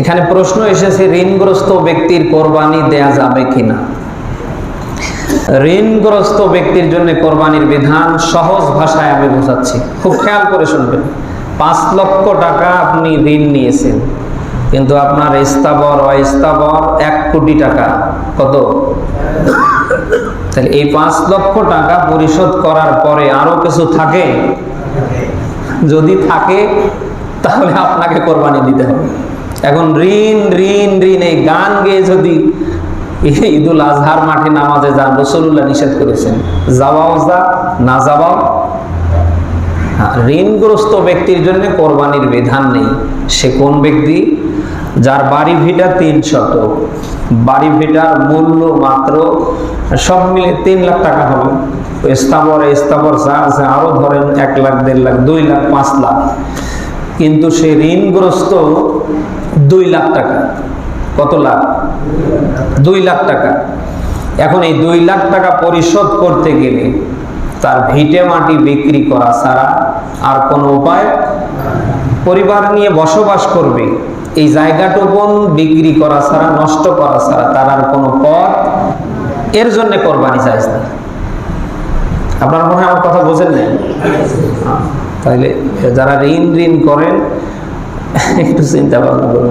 এখানে প্রশ্ন এসেছে, ঋণগ্রস্ত ব্যক্তির কোরবানি দেয়া যাবে কিনা? ঋণগ্রস্ত ব্যক্তির জন্য কোরবানির বিধান সহজ ভাষায় আমি বোঝাচ্ছি। খুব খেয়াল করে শুনবেন। পাঁচ লক্ষ টাকা আপনি ঋণ নিয়েছেন, কিন্তু আপনার স্থাবর, অস্থাবর এক কোটি টাকা। কত? তাহলে এই পাঁচ লক্ষ টাকা পরিশোধ করার পরে আরও কিছু থাকে? যদি থাকে, তাহলে আপনাকে কোরবানি দিতে হবে। এখন ঋণ ঋণ ঋণ এই গান গেয়ে যদি ঈদুল আজহার মাঠে নামাজে যান রসুল্লাহ নিষেধ করেছেন যাওয়াও যা না যাওয়াও। হ্যাঁ, ঋণগ্রস্ত ব্যক্তির জন্য কোরবানির বিধান নেই। সে কোন ব্যক্তি? যার বাড়ি ভিটা তিন শত বাড়ি ভিটার মূল্য মাত্র সব মিলে তিন লাখ টাকা হবে। স্থাবর স্থাবর যা আছে আরও ধরেন এক লাখ দেড় লাখ দুই লাখ পাঁচ লাখ। কিন্তু সে ঋণগ্রস্ত দুই লাখ টাকা। কত লাখ? দুই লাখ টাকা। এখন এই দুই লাখ টাকা পরিশোধ করতে গেলে তার ভিটে মাটি বিক্রি করা ছাড়া আর কোনো উপায় পরিবার নিয়ে বসবাস করবে, এই জায়গাটুকুন বিক্রি করা ছাড়া, নষ্ট করা ছাড়া তার আর কোনো পথ এর জন্য কোরবানি চাইছ। না আপনার মনে হয় আমার কথা বোঝেন নাই? তাহলে যারা ঋণ ঋণ করেন একটু চিন্তা ভাবনা করুন